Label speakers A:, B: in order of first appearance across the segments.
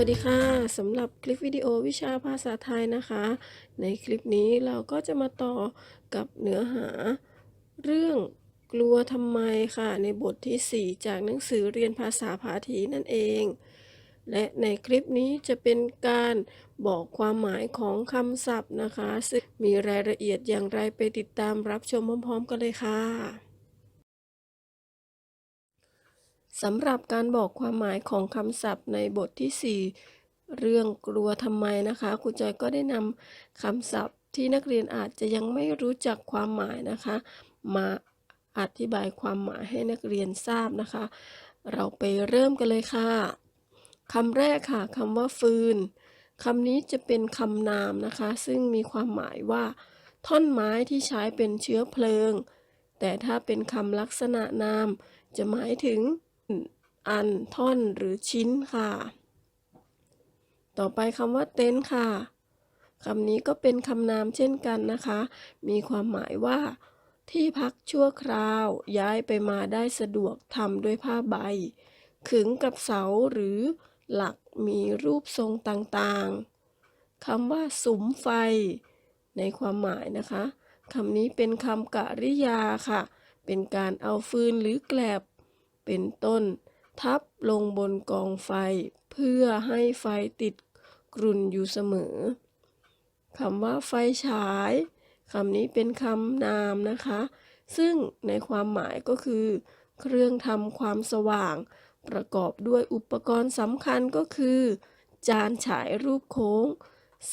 A: วัสดีค่ะสำหรับคลิปวิดีโอวิชาภาษาไทยนะคะ ในคลิปนี้เราก็จะมาต่อกับเนื้อหา เรื่องกลัวทำไมค่ะ ในบทที่ 4 จากหนังสือเรียนภาษาพาทีนั่นเอง และในคลิปนี้จะเป็นการบอกความหมายของคำศัพท์นะคะ ซึ่งมีรายละเอียดอย่างไรไปติดตามรับชมพร้อมๆกันเลยค่ะ สำหรับการบอกความหมายของคำศัพท์ในบทที่ 4 เรื่องกลัวทำไมนะคะครูจอยก็ได้นำคำศัพท์ที่นักเรียนอาจจะยังไม่รู้จักความหมายนะคะ มาอธิบายความหมายให้นักเรียนทราบนะคะ เราไปเริ่มกันเลยค่ะคำแรกค่ะคำว่าฟืนคำนี้จะเป็นคำนามนะคะ ซึ่งมีความหมายว่า ท่อนไม้ที่ใช้เป็นเชื้อเพลิง แต่ถ้าเป็นคำลักษณะนาม จะหมายถึง อัน ท่อน หรือชิ้นค่ะ ต่อไปคำว่าเต็นท์ค่ะคำนี้ก็เป็นคำนามเช่นกันนะคะ มีความหมายว่า ที่พักชั่วคราว ย้ายไปมาได้สะดวกทำด้วยผ้าใบ ขึงกับเสาหรือหลักมีรูปทรงต่างๆคำว่าสุมไฟ ในความหมายนะคะคำนี้เป็นคำกริยาค่ะ เป็นการเอาฟืนหรือแกลบ เป็นต้น ทับลงบนกองไฟ เพื่อให้ไฟติดกรุ่นอยู่เสมอคำว่าไฟฉายคำนี้เป็นคำนามนะคะ ซึ่งในความหมายก็คือ เครื่องทำความสว่าง ประกอบด้วยอุปกรณ์สำคัญก็คือ จานฉายรูปโค้ง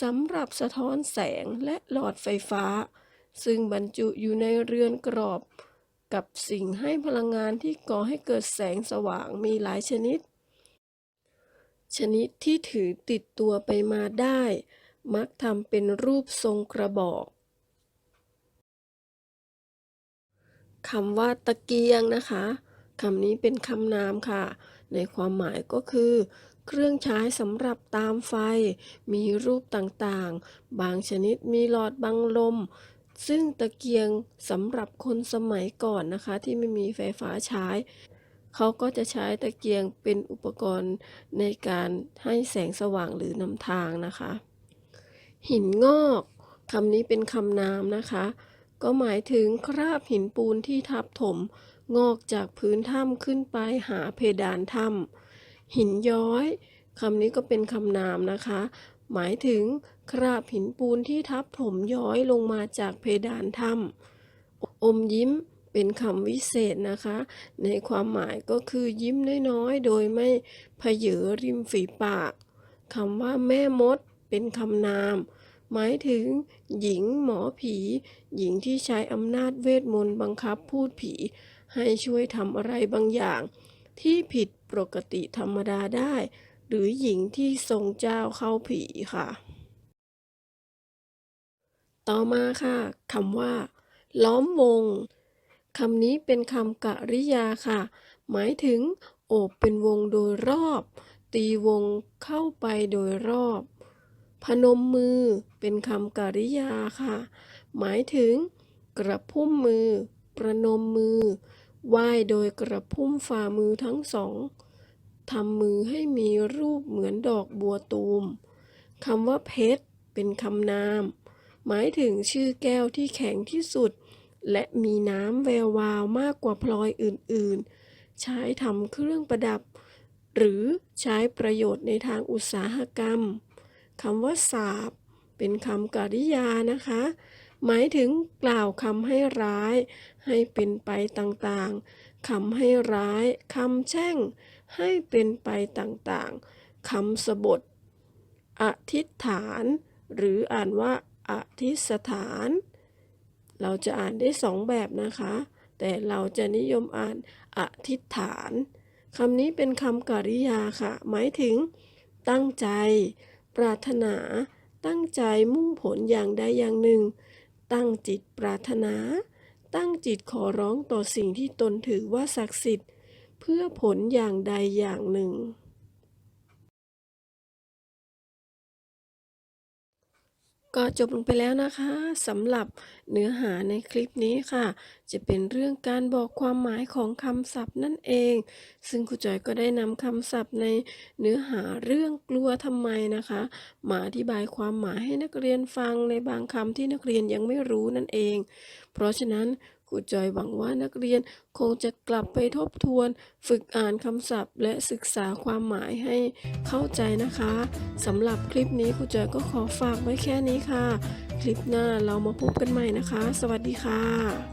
A: สำหรับสะท้อนแสงและหลอดไฟฟ้า ซึ่งบรรจุอยู่ในเรือนกรอบ กับสิ่งให้พลังงานที่ก่อให้เกิดแสงสว่างมีหลายชนิด ชนิดที่ถือติดตัวไปมาได้ มักทำเป็นรูปทรงกระบอกคำว่าตะเกียงนะคะคำนี้เป็นคำนามค่ะ ในความหมายก็คือ เครื่องใช้สำหรับตามไฟ มีรูปต่างๆ บางชนิดมีหลอดบังลม ซึ่งตะเกียงสำหรับคนสมัยก่อนนะคะ ที่ไม่มีไฟฟ้าใช้ เขาก็จะใช้ตะเกียงเป็นอุปกรณ์ในการให้แสงสว่างหรือนำทางนะคะ หินงอกคำนี้เป็นคำนามนะคะ ก็หมายถึงคราบหินปูนที่ทับถม งอกจากพื้นถ้ำขึ้นไปหาเพดานถ้ำหินย้อยคำนี้ก็เป็นคำนามนะคะ หมายถึง คราบหินปูนที่ทับถมย้อยลงมาจากเพดานถ้ำอมยิ้มเป็นคำวิเศษนะคะ ในความหมายก็คือยิ้มน้อยๆ โดยไม่เพเยอริมฝีปากคำว่าแม่มดเป็นคำนาม หมายถึง หญิงหมอผี หญิงที่ใช้อำนาจเวทมนต์บังคับพูดผี ให้ช่วยทำอะไรบางอย่าง ที่ผิดปกติธรรมดาได้ หรือหญิงที่ทรงเจ้าเข้าผีค่ะ ต่อมาค่ะคำว่า ล้อมวงคำนี้เป็นคำกริยาค่ะ หมายถึง โอบเป็นวงโดยรอบ ตีวงเข้าไปโดยรอบ พนมมือเป็นคำกริยาค่ะ หมายถึง กระพุ่มมือ ประนมมือไหว้โดยกระพุ่มฝ่ามือทั้งสองทำมือให้มีรูปเหมือนดอกบัวตูมคำว่าเพชรเป็นคำนาม หมายถึงชื่อแก้วที่แข็งที่สุด และมีน้ำแวววาวมากกว่าพลอยอื่นๆ ใช้ทำเครื่องประดับ หรือใช้ประโยชน์ในทางอุตสาหกรรมคำว่าสาบ เป็นคำกริยานะคะ หมายถึงกล่าวคำให้ร้าย ให้เป็นไปต่างๆคำให้ร้ายคำแช่ง ให้เป็นไปต่างๆคำสบทอธิษฐาน หรืออ่านว่า อธิสถาน เราจะอ่านได้สองแบบนะคะ แต่เราจะนิยมอ่านอธิษฐานคำนี้เป็นคำกริยาค่ะ หมายถึง ตั้งใจ ปรารถนา ตั้งใจมุ่งผลอย่างใดอย่างหนึ่ง ตั้งจิตปรารถนา ตั้งจิตขอร้องต่อสิ่งที่ตนถือว่าศักดิ์สิทธิ์ เพื่อผลอย่างใดอย่างหนึ่ง ก็จบลงไปแล้วนะคะสำหรับเนื้อหาในคลิปนี้ค่ะ จะเป็นเรื่องการบอกความหมายของคำศัพท์นั่นเอง ซึ่งครูจอยก็ได้นำคำศัพท์ในเนื้อหาเรื่องกลัวทำไมนะคะ มาอธิบายความหมายให้นักเรียนฟังในบางคำที่นักเรียนยังไม่รู้นั่นเอง เพราะฉะนั้น รูจอยหวังว่านักเรียนคงจะกลับไปทบทวน ฝึกอ่านคำศัพท์ และศึกษาความหมายให้เข้าใจนะคะสำหรับคลิปนี้ครูจอยก็ขอฝากไว้แค่นี้ค่ะ คลิปหน้าเรามาพบกันใหม่นะคะ สวัสดีค่ะ